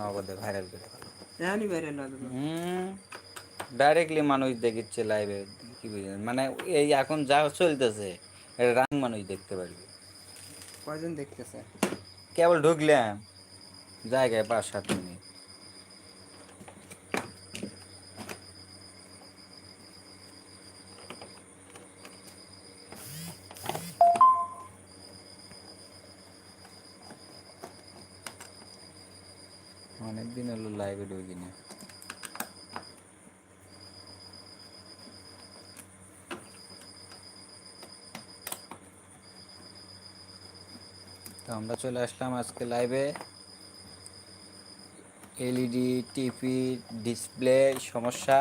নগদে ভাইরাল করে ফেলো। এখনই বাইরে না হুম ডাইরেক্টলি মানুষ দেখিচ্ছে লাইভে কি বুঝলেন? মানে এই এখন যা চলতেছে এটা রাং মানুষ দেখতে পারবে। কয়জন দেখতেছে? কেবল ঢুকলাম জায়গায় পাঁচ সাত মিনিট অনেকদিন হলো লাইভে ঢুকি না তো আমরা চলে আসলাম আজকে লাইভে এলইডি টিভি ডিসপ্লে সমস্যা।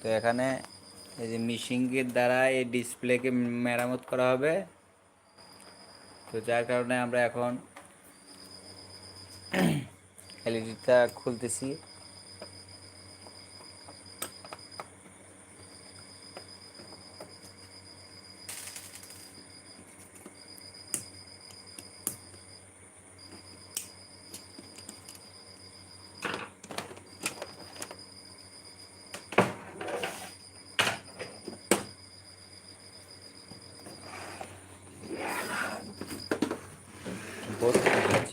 তো এখানে এই যে মিশিংয়ের দ্বারা এই ডিসপ্লেকে মেরামত করা হবে। তো যার কারণে আমরা এখন এলইডিটা খুলতেছি বহুত হচ্ছে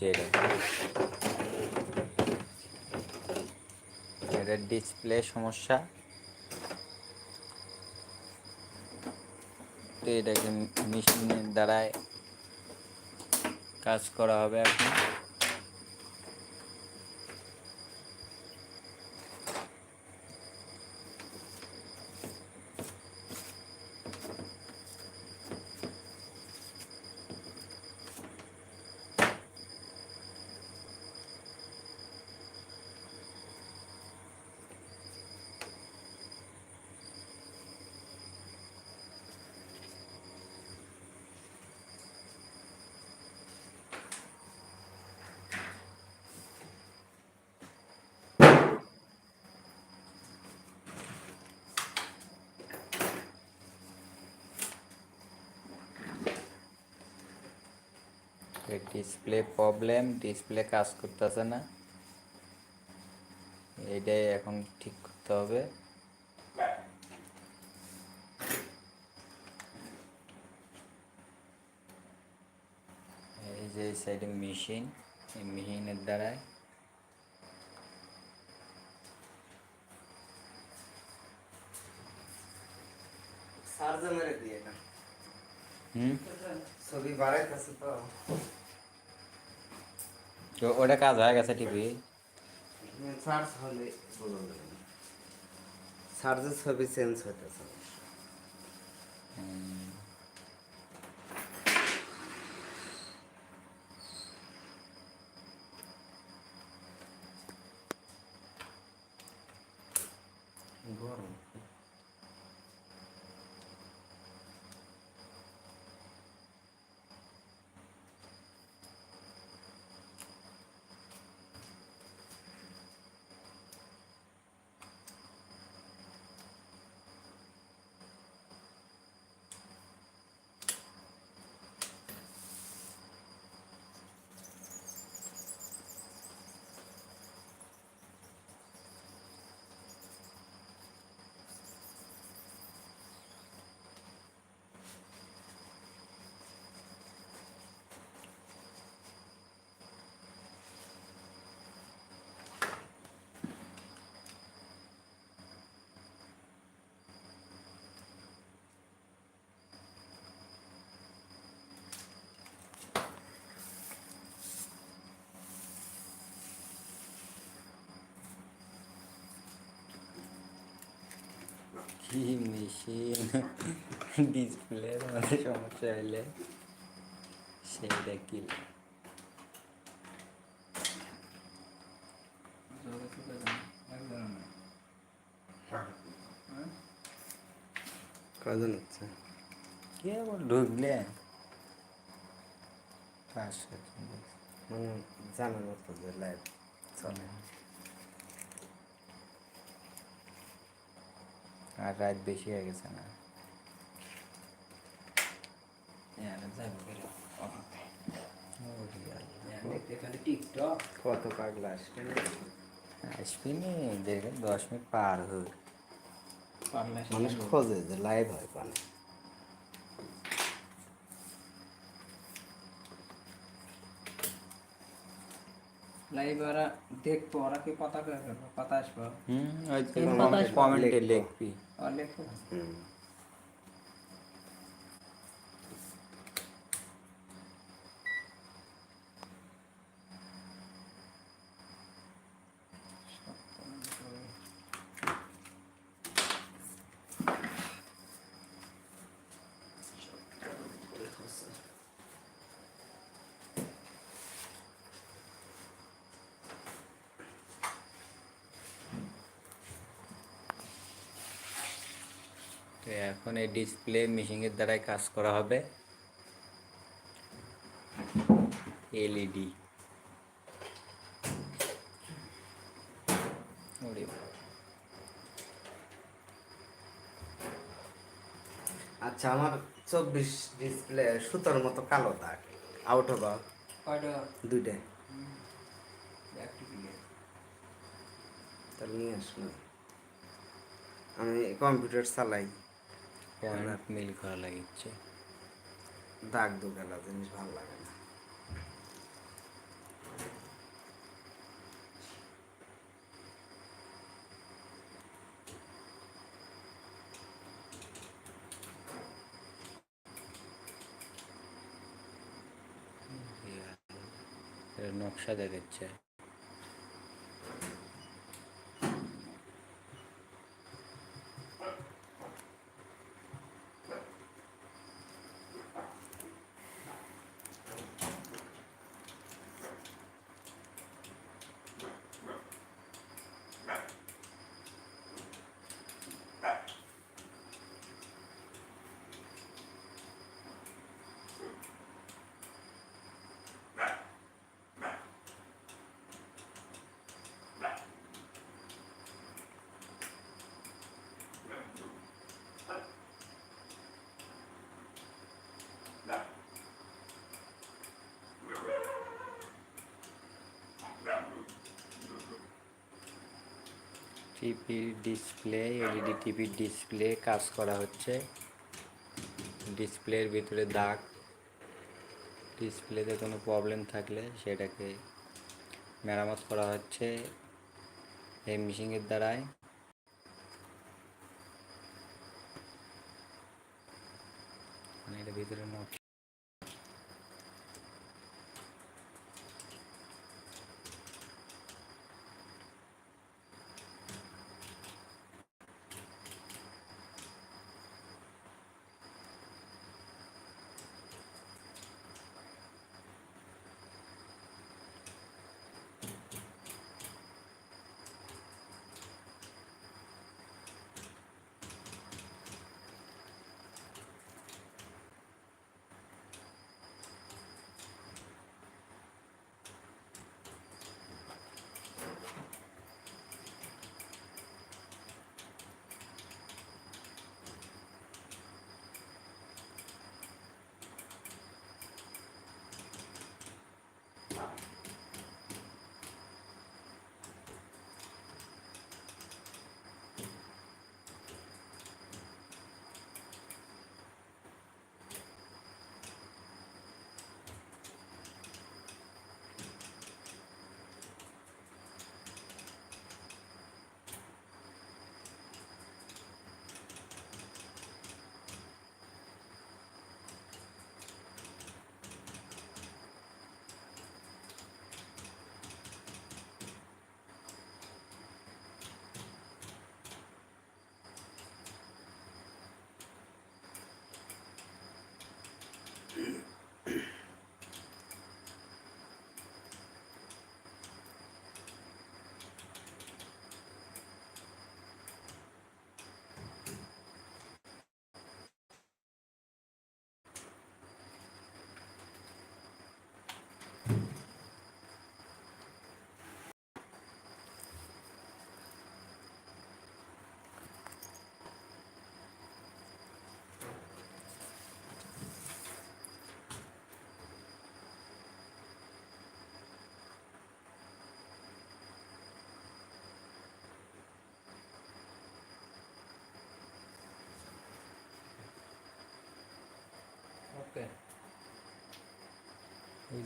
এটা ডিসপ্লে সমস্যা। তো এটাকে মেশিনের দ্বারায় কাজ করা হবে এখন। ডিসপ্লে প্রবলেম ডিসপ্লে কাজ করতেছে না। এইটাই এখন ঠিক করতে হবে। এই যে সাইডে মেশিন এই মেশিনের দ্বারায়। চার্জে মেরে দিয়ে না তো তো ওটা কাজ হয়ে গেছে টিভি? চার্জ হলে চার্জের ছবি চেঞ্জ হইতেছে। গরম। কি মেশিন ডিসপ্লের মধ্যে সমস্যা হইলে সেইটা কি কয়জন হচ্ছে কি আবার ঢুকলে পাঁচ সাতজন দেখছি। মানে জানার মতো যে লাইভ চলে আর রাত বেশি হয়ে গেছে না। ও রিয়াল। কত পাগলা আসবে? আসবি নি দেখে দশ মিনিট পার হোক মানুষ খোঁজে যে লাইভ হয় পানে লাইভ ওরা দেখব ওরা কি কথা কথা আসব? হুম। কমেন্টে লিখবি। আর লিখব হুম। তো এখন এই ডিসপ্লে মেশিনের দ্বারাই কাজ করা হবে। এলইডি আচ্ছা আমার চব্বিশ ডিসপ্লে সুতোর মতো কালো দাগ। আউট অফ কয়টা দুইটা তাহলে নিয়ে আসব আমি কম্পিউটার চালাই। পয়েন্ট মিল করা লাগিচ্ছে দাগ দুগালা জিনিস ভালো লাগে না। নকশা দেখাচ্ছে। টিপি ডিসপ্লে এলইডি টিভির ডিসপ্লে কাজ করা হচ্ছে। ডিসপ্লের ভিতরে দাগ। ডিসপ্লেতে কোনো প্রবলেম থাকলে সেটাকে মেরামত করা হচ্ছে এই মেশিনের দ্বারাই। মানে এটার ভিতরে নকশা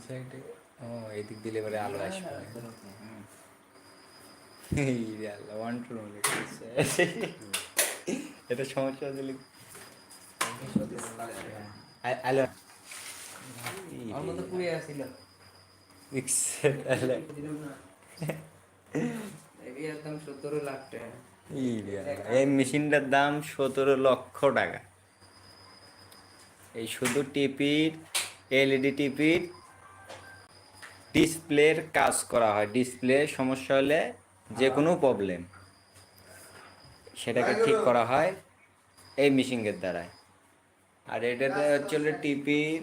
সাইডে ও এদিক দিলে এবারে আলো আসবে। এই আল্লাহ ওয়ান টু এটা সমস্যা দিলে আমার পুড়ে আসছিল। এই এই মেশিনটার দাম সতেরো লক্ষ টাকা। এই শুধু টিপির এলইডি টিপির ডিসপ্লের কাজ করা হয়। ডিসপ্লে সমস্যা হলে যে কোনো প্রবলেম সেটাকে ঠিক করা হয় এই মেশিনের দ্বারায় আর এটাতে হচ্ছে টিপির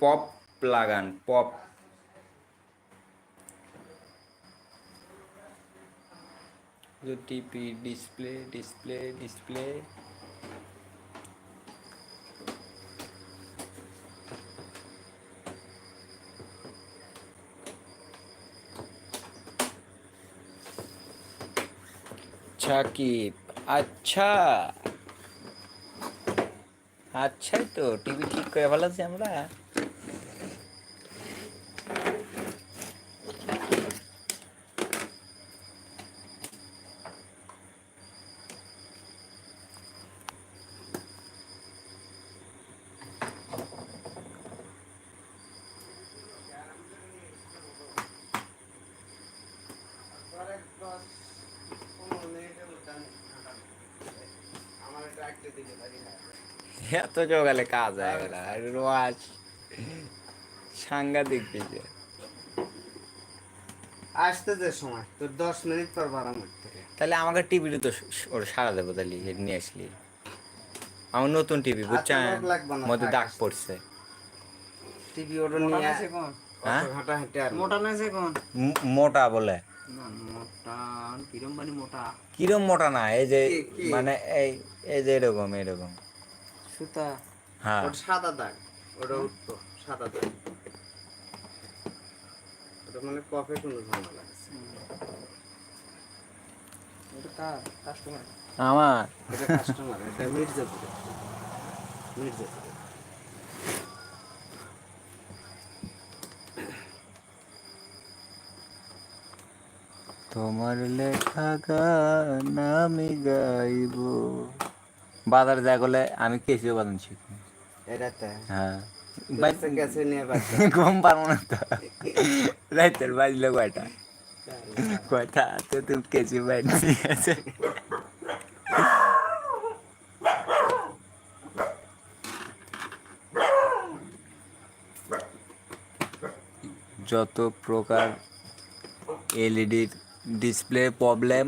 পপ লাগান pop TP display display display Sakib আচ্ছা। আচ্ছাই তো টিভি ঠিক করে ভালো আছি আমার এটা একটা দিকে দাঁড়িয়ে থাকবে। এত জোগালে কাজ হয়ে গেল রোয়াজ সাংঘাতিক দিকে আসতে যে সময় তোর দশ মিনিট পর বারো মিনিট থেকে। তাহলে আমাকে টিভিটা তো ওর সারা দেবো তাহলে নিয়ে আসলি। আমার নতুন টিভি বুঝছেন? মধ্যে। দাগ পড়ছে। টিভি ওটা নিয়ে আছে কোন? হ্যাঁ? অত হাঁটা হেঁটে আর মোটা না আছে কোন? ম- মোটা বলে। কিরম বানি মোটা? কিরম মোটা না এই যে? মানে এই এই যে এরকম এরকম। সুতা হ্যাঁ। ওটা সাদা দাগ ওটা উঠতো সাদা দাগ। ওটা মানে কফে কোনো ঝামেলা আছে এটা কার? কাস্টমার? আমার। এটা কাস্টমার এটা মির্জাপুরে মির্জাপুরে তোমার লেখা গান আমি গাইব। বাজার যা করলে আমি কেসিও বাদন শিখব। এটাতে হ্যাঁ। ঘুম পারব না তো। রাইতের বাজলো কয়টা? কয়টা? তো তুমি কেসি বাইর ঠিক আছে যত প্রকার এলইডির ডিসপ্লে প্রবলেম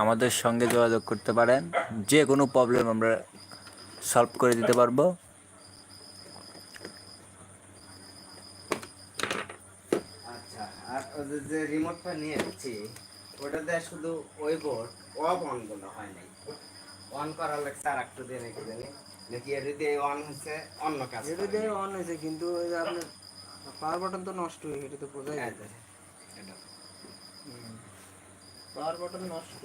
আমাদের সঙ্গে যোগাযোগ করতে পারেন। যে কোনো প্রবলেম আমরা সলভ করে দিতে পারব। আচ্ছা যে রিমোটটা নিয়ে এসেছি ওটাতে শুধু ওই বোর্ড অফ অনগুলো হয় নাই। অন করার লাগছে আর একটু দিয়ে নাকি জানি। নাকি এটা দিয়ে অন হচ্ছে অন্য কাজ এটা দিয়ে অন হয়েছে কিন্তু ওই যে আপনার পাওয়ার বাটন তো নষ্ট হয়ে এটা তো বোঝাই হ্যাঁ, যায় এটা। পাওয়ার বাটন নষ্ট।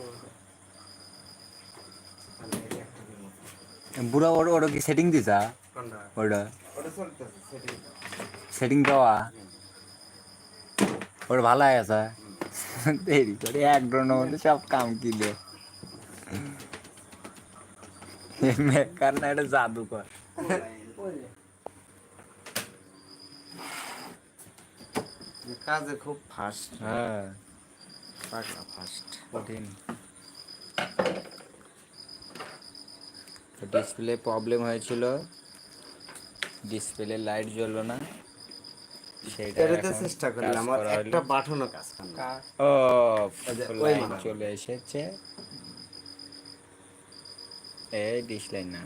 বুড়া ওর ওটা কি সেটিং দিছা? ওটা। সেটিং দেওয়া। ওটা ভালো গেছে দেরি করে এক ড্রোনের মধ্যে সব কাম কিলে। মেকার না এটা যে যে কাজে খুব ফাস্ট হ্যাঁ। পাকা ফাস্ট কঠিন। ডিসপ্লে প্রবলেম হয়েছিল। ডিসপ্লে লাইট জ্বললো না। চেষ্টা করলাম। আর একটা বাটনও কাজ ও চলে এসেছে। এই ডিশ লাইন না।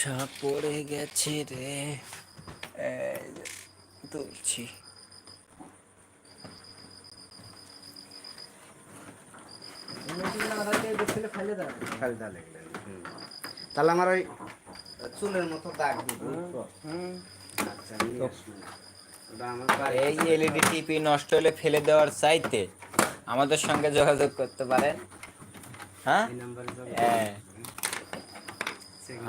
সব পড়ে গেছে রে। তুলছি। তাহলে আমার ওই চুলের মতো দাগ? আচ্ছা এই এলইডি টিভি নষ্ট হলে ফেলে দেওয়ার চাইতে আমাদের সঙ্গে যোগাযোগ করতে পারেন। হ্যাঁ এই নাম্বারে যাবে। হ্যাঁ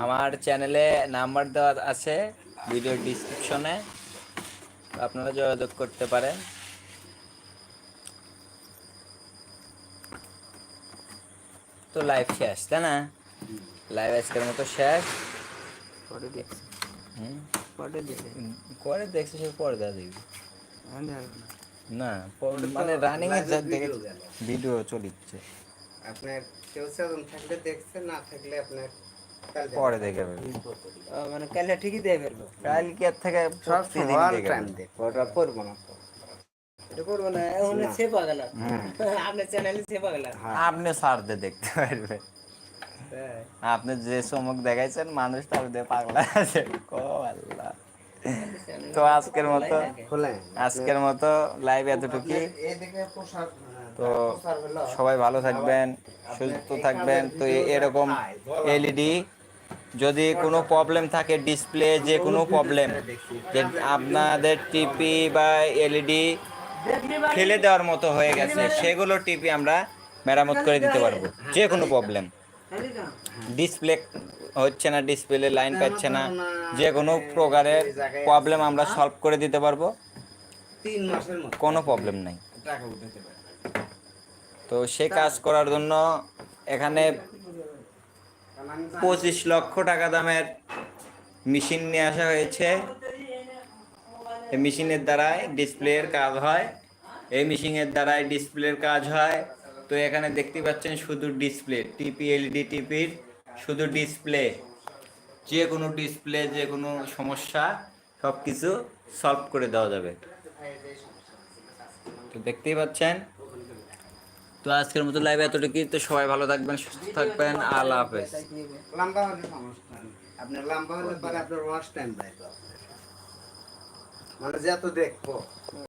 আমার চ্যানেলে নাম্বার দেওয়া আছে ভিডিও ডিসক্রিপশনে আপনারা যোগাযোগ করতে পারেন। তো লাইভ শেষ তাই না? লাইভ আজকের মতো শেষ। পরে দেখছি। হুম। পরে দেখছি। করে দেখছি সে পরে দেওয়া দেখবি না। মানে রানিং এর। ভিডিও চলিচ্ছে। আপনার কেউ সেরকম থাকলে দেখছে না থাকলে আপনার। পরে দেখে ফেলব। মানে কালে ঠিকই দিয়ে ফেলব। কালকের থেকে সব দেখে টাইম ফেলব। ওটা করব না এটা করব না এখন সেভ হয়ে। হয়ে। আপনি সারতে দেখতে পারবে। আপনি যে চমক দেখাইছেন মানুষ তার দিয়ে পাগলা আছে। ও আল্লাহ। তো আজকের মতো খোলে আজকের মতো লাইভ প্রসাদ তো সবাই ভালো থাকবেন সুস্থ থাকবেন। তো এরকম এলইডি যদি কোনো প্রবলেম থাকে ডিসপ্লে যে কোনো প্রবলেম যে আপনাদের টিপি বা এলইডি ফেলে দেওয়ার মতো হয়ে গেছে সেগুলো টিপি আমরা মেরামত করে দিতে পারব যে কোনো প্রবলেম ডিসপ্লে হচ্ছে না ডিসপ্লে লাইন পাচ্ছে না যে কোনো প্রকারের প্রবলেম আমরা সলভ করে দিতে পারব। কোনো প্রবলেম নাই। তো সে কাজ করার জন্য এখানে পঁচিশ লক্ষ টাকা দামের মেশিন নিয়ে আসা হয়েছে। মেশিনের দ্বারাই ডিসপ্লের কাজ হয়। এই মেশিনের দ্বারাই ডিসপ্লের কাজ হয়। তো এখানে দেখতে পাচ্ছেন শুধু ডিসপ্লে, টিপি, এলইডি টিপির শুধু ডিসপ্লে। যে কোনো ডিসপ্লে যে কোনো সমস্যা সব কিছু সলভ করে দেওয়া যাবে। তো দেখতেই পাচ্ছেন তো আজকের মতো লাইভ এতটুকুই। তো সবাই ভালো থাকবেন, সুস্থ থাকবেন। আল্লাহ হাফেজ। লম্বা হলে সমস্যা আপনার লম্বা আপনার টাইম। মানে দেখব।